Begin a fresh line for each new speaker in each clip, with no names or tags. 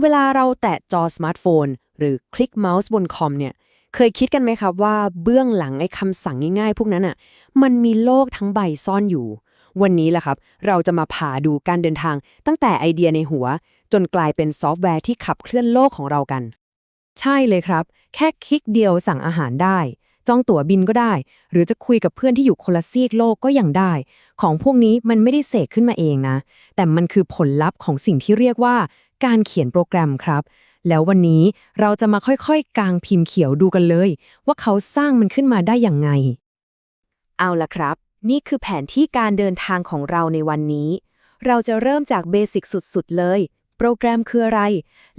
เวลาเราแตะจอสมาร์ทโฟน หรือคลิกเมาส์บนคอมเนี่ย เคยคิดกันไหมครับว่าเบื้องหลังไอ้คำสั่งง่ายๆ พวกนั้นอะ มันมีโลกทั้งใบซ่อนอยู่ วันนี้แหละครับ เราจะมาผ่าดูการเดินทาง ตั้งแต่ไอเดียในหัว จนกลายเป็นซอฟต์แวร์ที่ขับเคลื่อนโลกของเรากัน
ใช่เลยครับ แค่คลิกเดียวสั่งอาหารได้ จองตั๋วบินก็ได้ หรือจะคุยกับเพื่อนที่อยู่คนละซีกโลกก็ยังได้ ของพวกนี้มันไม่ได้เสกขึ้นมาเองนะ แต่มันคือผลลัพธ์ของสิ่งที่เรียกว่า การเขียนโปรแกรมครับ แล้ววันนี้เราจะมาค่อยๆ กางพิมพ์เขียวดูกันเลย ว่าเขาสร้างมันขึ้นมาได้อย่างไง
เอาละครับ นี่คือแผนที่การเดินทางของเราในวันนี้ เราจะเริ่มจากเบสิกสุดๆ เลย โปรแกรมคืออะไร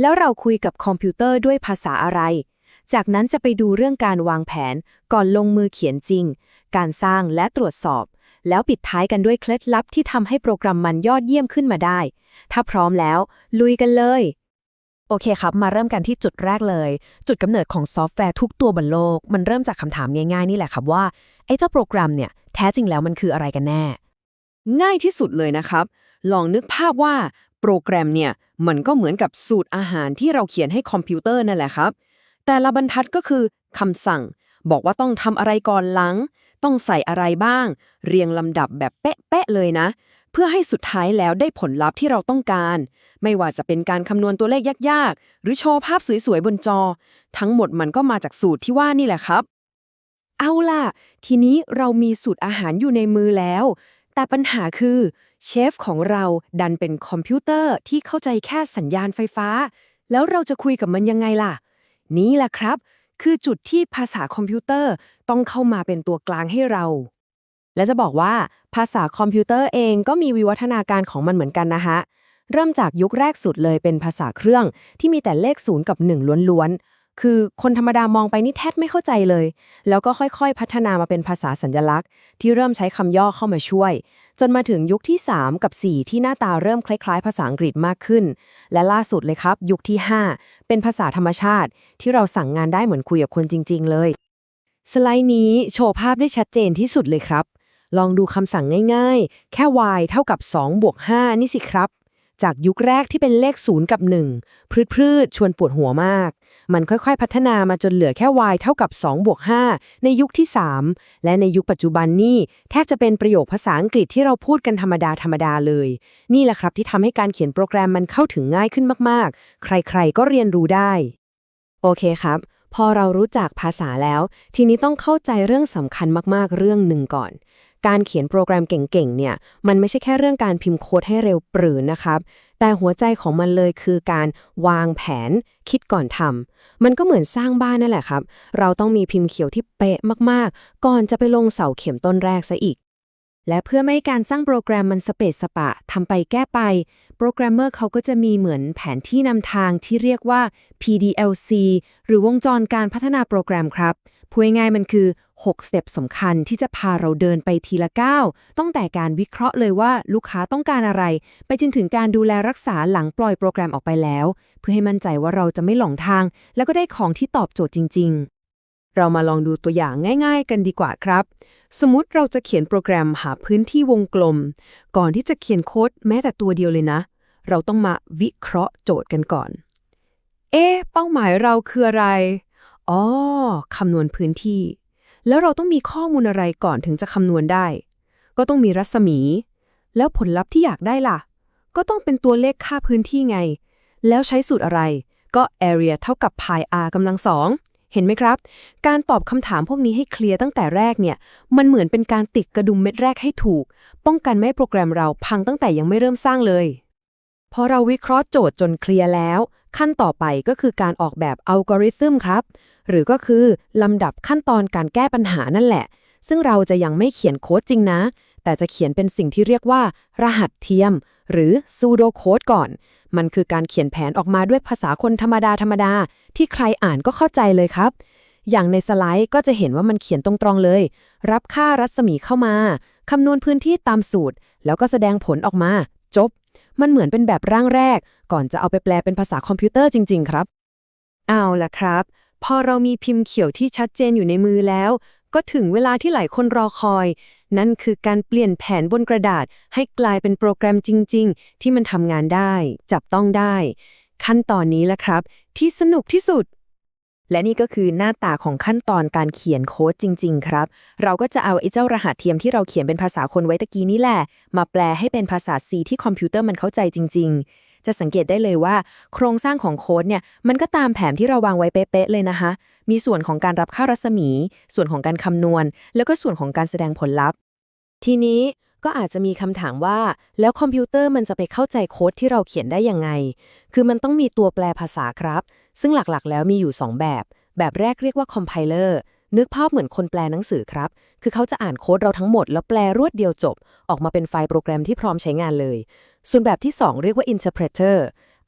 แล้วเราคุยกับคอมพิวเตอร์ด้วยภาษาอะไร จากนั้นจะไปดูเรื่องการวางแผนก่อนลงมือเขียนจริง การสร้างและตรวจสอบ แล้วปิดท้ายกันด้วยเคล็ดลับที่ทำให้โปรแกรมมันยอดเยี่ยมขึ้นมาได้ ถ้าพร้อมแล้ว ลุยกันเลย
โอเคครับ มาเริ่มกันที่จุดแรกเลย จุดกำเนิดของซอฟต์แวร์ทุกตัวบนโลก มันเริ่มจากคำถามง่ายๆนี่แหละครับว่าไอ้เจ้าโปรแกรมเนี่ยแท้จริงแล้วมันคืออะไรกันแน่
ง่ายที่สุดเลยนะครับ ลองนึกภาพว่าโปรแกรมเนี่ยมันก็เหมือนกับสูตรอาหารที่เราเขียนให้คอมพิวเตอร์นั่นแหละครับ แต่ละบรรทัดก็คือคำสั่ง บอกว่าต้องทำอะไรก่อนหลัง ต้องใส่อะไรบ้าง เรียงลำดับแบบเป๊ะๆเลยนะ เพื่อให้สุดท้ายแล้วได้ผลลัพธ์ที่เราต้องการ ไม่ว่าจะเป็นการคำนวณตัวเลขยากๆ หรือโชว์ภาพสวยๆบนจอ ทั้งหมดมันก็มาจากสูตรที่ว่านี่แหละครับ เอาล่ะ ทีนี้เรามีสูตรอาหารอยู่ในมือแล้ว แต่ปัญหาคือเชฟของเราดันเป็นคอมพิวเตอร์ที่เข้าใจแค่สัญญาณไฟฟ้า แล้วเราจะคุยกับมันยังไงล่ะ นี่แหละครับ คือจุดที่ภาษาคอมพิวเตอร์ต้องเข้ามาเป็นตัวกลางให้เรา และจะบอกว่าภาษาคอมพิวเตอร์เองก็มีวิวัฒนาการของมันเหมือนกันนะคะเริ่มจากยุคแรกสุดเลยเป็นภาษาเครื่องที่มีแต่เลขศูนย์กับ 1 ล้วนๆ คือคนธรรมดามองไปนี่แทบไม่เข้าใจเลย แล้วก็ค่อยๆ พัฒนามาเป็นภาษาสัญลักษณ์ ที่เริ่มใช้คำย่อเข้ามาช่วย จนมาถึงยุคที่ 3 กับ 4 ที่หน้าตาเริ่มคล้ายๆ ภาษาอังกฤษมากขึ้น และล่าสุดเลยครับ ยุคที่ 5 เป็นภาษาธรรมชาติ ที่เราสั่งงานได้เหมือนคุยกับคนจริง ๆ เลย สไลด์นี้โชว์ภาพได้ชัดเจนที่สุดเลยครับ ลองดูคำสั่งง่ายๆ แค่ y เท่ากับ2บวก5นี่สิครับ จากยุคแรกที่เป็นเลข0กับ1พืดพืดๆชวนปวดหัวมาก มันค่อยๆ พัฒนามาจนเหลือแค่ y เท่ากับ2บวก5ในยุคที่ 3 และในยุคปัจจุบันนี่แทบจะเป็นประโยคภาษาอังกฤษที่เราพูดกันธรรมดาธรรมดาเลย นี่แหละครับที่ทำให้การเขียนโปรแกรมมันเข้าถึงง่ายขึ้นมากๆ ใครๆก็เรียนรู้ได้ โอเคครับ พอเรารู้จักภาษาแล้ว ทีนี้ต้องเข้าใจเรื่องสำคัญมากๆ เรื่องหนึ่งก่อนการเขียนโปรแกรมเก่งๆ เนี่ย มันไม่ใช่แค่เรื่องการพิมพ์โค้ดให้เร็วปรือนะครับ แต่หัวใจของมันเลยคือการวางแผน คิดก่อนทำมันก็เหมือนสร้างบ้านนั่นแหละครับ เราต้องมีพิมพ์เขียวที่เป๊ะมากๆ ก่อนจะไปลงเสาเข็มต้นแรกซะอีก และเพื่อไม่ให้การสร้างโปรแกรมมันสเปซสปะทำไปแก้ไป โปรแกรมเมอร์เขาก็จะมีเหมือนแผนที่นำทางที่เรียกว่า PDLC หรือวงจรการพัฒนาโปรแกรมครับ พูดง่ายๆมันคือ 6 สเต็ปสำคัญที่จะพาเราเดินไปทีละก้าวตั้งแต่การวิเคราะห์เลยว่าลูกค้าต้องการอะไร ไปจนถึงการดูแลรักษาหลังปล่อยโปรแกรมออกไปแล้ว เพื่อให้มั่นใจว่าเราจะไม่หลงทาง แล้วก็ได้ของที่ตอบโจทย์จริง ๆ เรามาลองดูตัวอย่างง่าย ๆ กันดีกว่าครับ สมมติเราจะเขียนโปรแกรมหาพื้นที่วงกลม ก่อนที่จะเขียนโค้ดแม้แต่ตัวเดียวเลยนะ เราต้องมาวิเคราะห์โจทย์กันก่อน เอ๊ะเป้าหมายเราคืออะไร อ๋อคำนวณพื้นที่ แล้วเราต้องมีข้อมูลอะไรก่อนถึงจะคำนวณได้ ก็ต้องมีรัศมี แล้วผลลัพธ์ที่อยากได้ล่ะ ก็ต้องเป็นตัวเลขค่าพื้นที่ไง แล้วใช้สูตรอะไร ก็ area เท่ากับ pi r กำลังสองเห็นไหมครับ การตอบคำถามพวกนี้ให้เคลียร์ตั้งแต่แรกเนี่ย มันเหมือนเป็นการติดกระดุมเม็ดแรกให้ถูก ป้องกันไม่ให้โปรแกรมเราพังตั้งแต่ยังไม่เริ่มสร้างเลยพอเราวิเคราะห์โจทย์จนเคลียร์แล้ว ขั้นต่อไปก็คือการออกแบบอัลกอริทึมครับ หรือก็คือลำดับขั้นตอนการแก้ปัญหานั่นแหละ ซึ่งเราจะยังไม่เขียนโค้ดจริงนะ แต่จะเขียนเป็นสิ่งที่เรียกว่า รหัสเทียม หรือซูโดโค้ดก่อน มันคือการเขียนแผนออกมาด้วยภาษาคนธรรมดาธรรมดาที่ใครอ่านก็เข้าใจเลยครับ อย่างในสไลด์ก็จะเห็นว่ามันเขียนตรงๆเลย รับค่ารัศมีเข้ามาคำนวณพื้นที่ตามสูตร แล้วก็แสดงผลออกมา จบ มันเหมือนเป็นแบบร่างแรก ก่อนจะเอาไปแปลเป็นภาษาคอมพิวเตอร์จริง ๆ ครับ เอาล่ะครับ พอเรามีพิมพ์เขียวที่ชัดเจนอยู่ในมือแล้ว ก็ถึงเวลาที่หลายคนรอคอย นั่นคือการเปลี่ยนแผนบนกระดาษ ให้กลายเป็นโปรแกรมจริง ๆ ที่มันทำงานได้ จับต้องได้
ขั้นตอนนี้แหละครับ ที่สนุกที่สุดและนี่ก็คือหน้าตาของขั้นตอนการเขียนโค้ดจริง ๆ ครับ เราก็จะเอาไอ้เจ้ารหัสเทียมที่เราเขียนเป็นภาษาคนไว้ตะกี้นี้แหละ มาแปลให้เป็นภาษา C ที่คอมพิวเตอร์มันเข้าใจจริง ๆ จะสังเกตได้เลยว่า โครงสร้างของโค้ดเนี่ยมันก็ตามแผนที่เราวางไว้เป๊ะๆเลยนะคะ มีส่วนของการรับค่ารัศมี ส่วนของการคำนวณ แล้วก็ส่วนของการแสดงผลลัพธ์ ทีนี้ก็อาจจะมีคำถามว่า แล้วคอมพิวเตอร์มันจะไปเข้าใจโค้ดที่เราเขียนได้ยังไง คือมันต้องมีตัวแปลภาษาครับ ซึ่งหลักๆ แล้วมีอยู่ 2 แบบ แบบแรกเรียกว่าคอมไพเลอร์นึกภาพเหมือนคนแปลหนังสือครับ คือเขาจะอ่านโค้ดเราทั้งหมด แล้วแปลรวดเดียวจบ ออกมาเป็นไฟล์โปรแกรมที่พร้อมใช้งานเลย ส่วนแบบที่ 2 เรียกว่า interpreter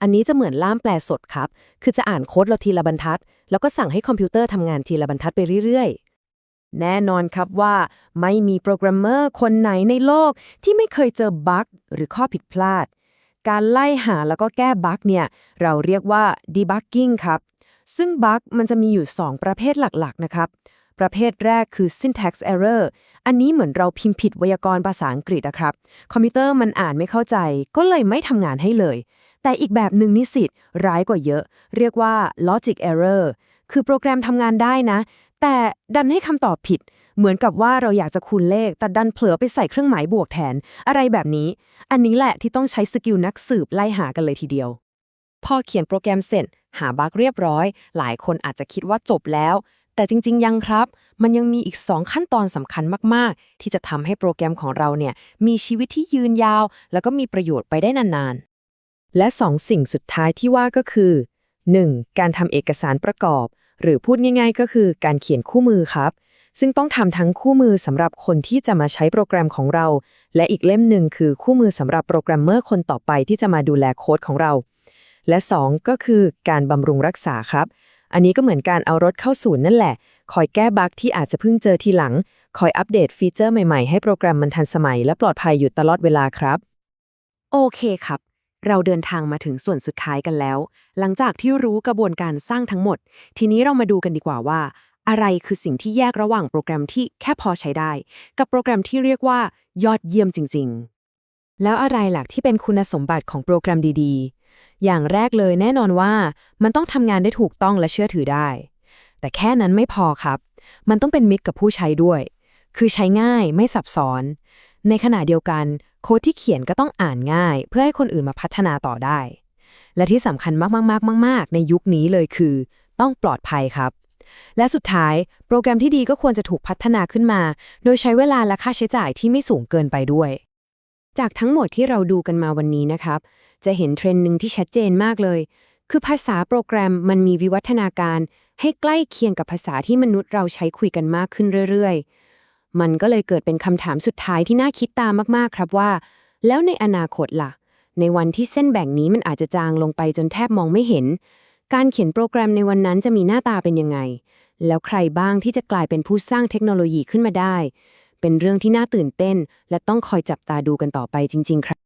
อันนี้จะเหมือนล่ามแปลสดครับ คือจะอ่านโค้ดเราทีละบรรทัด แล้วก็สั่งให้คอมพิวเตอร์ทำงานทีละบรรทัดไปเรื่อยๆ แน่นอนครับว่า ไม่มีโปรแกรมเมอร์คนไหนในโลกที่ไม่เคยเจอบั๊กหรือข้อผิดพลาด การไล่หาแล้วก็แก้บั๊กเนี่ย เราเรียกว่า debugging ครับ ซึ่งบั๊กมันจะมีอยู่ 2 ประเภทหลักๆ นะครับ ประเภทแรกคือ syntax error อันนี้เหมือนเราพิมพ์ผิดไวยากรณ์ภาษาอังกฤษนะครับ คอมพิวเตอร์มันอ่านไม่เข้าใจ ก็เลยไม่ทำงานให้เลย แต่อีกแบบหนึ่งนิสิตร้ายกว่าเยอะ เรียกว่า logic error คือโปรแกรมทำงานได้นะ แต่ดันให้คำตอบผิด เหมือนกับว่าเราอยากจะคูณเลข แต่ดันเผลอไปใส่เครื่องหมายบวกแทน อะไรแบบนี้ อันนี้แหละที่ต้องใช้สกิลนักสืบไล่หากันเลยทีเดียว พอเขียนโปรแกรมเสร็จหาบั๊กเรียบร้อย หลายคนอาจจะคิดว่าจบแล้ว แต่จริง ๆ ยังครับ มันยังมีอีก 2 ขั้นตอนสำคัญมาก ๆ ที่จะทำให้โปรแกรมของเราเนี่ยมีชีวิตที่ยืนยาว แล้วก็มีประโยชน์ไปได้นาน ๆ และ 2 สิ่งสุดท้ายที่ว่าก็คือ 1. การทำเอกสารประกอบ หรือพูดง่าย ๆ ก็คือการเขียนคู่มือครับ ซึ่งต้องทำทั้งคู่มือสำหรับคนที่จะมาใช้โปรแกรมของเรา และอีกเล่มหนึ่งคือคู่มือสำหรับโปรแกรมเมอร์คนต่อไปที่จะมาดูแลโค้ดของเรา และ 2 ก็คือการบำรุงรักษาครับ อันนี้ก็เหมือนการเอารถเข้าศูนย์นั่นแหละ คอยแก้บั๊กที่อาจจะเพิ่งเจอทีหลัง คอยอัปเดตฟีเจอร์ใหม่ๆ ให้โปรแกรมมันทันสมัยและปลอดภัยอยู่ตลอดเวลาครับ โอเคครับ เราเดินทางมาถึงส่วนสุดท้ายกันแล้ว หลังจากที่รู้กระบวนการสร้างทั้งหมด ทีนี้เรามาดูกันดีกว่าว่า อะไรคือสิ่งที่แยกระหว่างโปรแกรมที่แค่พอใช้ได้ กับโปรแกรมที่เรียกว่ายอดเยี่ยมจริง ๆ แล้วอะไรหลักที่เป็นคุณสมบัติของโปรแกรมดีๆ อย่างแรกเลยแน่นอนว่ามันต้องทำงานได้ถูกต้องและเชื่อถือได้ แต่แค่นั้นไม่พอครับ มันต้องเป็นมิตรกับผู้ใช้ด้วย คือใช้ง่ายไม่ซับซ้อน ในขณะเดียวกัน โค้ดที่เขียนก็ต้องอ่านง่าย เพื่อให้คนอื่นมาพัฒนาต่อได้ และที่สำคัญมากๆๆๆในยุคนี้เลยคือ ต้องปลอดภัยครับและสุดท้าย โปรแกรมที่ดีก็ควรจะถูกพัฒนาขึ้นมา โดยใช้เวลาและค่าใช้จ่ายที่ไม่สูงเกินไปด้วย จากทั้งหมดที่เราดูกันมาวันนี้นะครับ จะเห็นเทรนด์หนึ่งที่ชัดเจนมากเลย คือภาษาโปรแกรมมันมีวิวัฒนาการ ให้ใกล้เคียงกับภาษาที่มนุษย์เราใช้คุยกันมากขึ้นเรื่อยๆ มันก็เลยเกิดเป็นคำถามสุดท้ายที่น่าคิดตามมากๆครับว่า แล้วในอนาคตล่ะ ในวันที่เส้นแบ่งนี้มันอาจจะจางลงไปจนแทบมองไม่เห็น การเขียนโปรแกรมในวันนั้นจะมีหน้าตาเป็นยังไง แล้วใครบ้างที่จะกลายเป็นผู้สร้างเทคโนโลยีขึ้นมาได้ เป็นเรื่องที่น่าตื่นเต้น และต้องคอยจับตาดูกันต่อไปจริง ๆ ครับ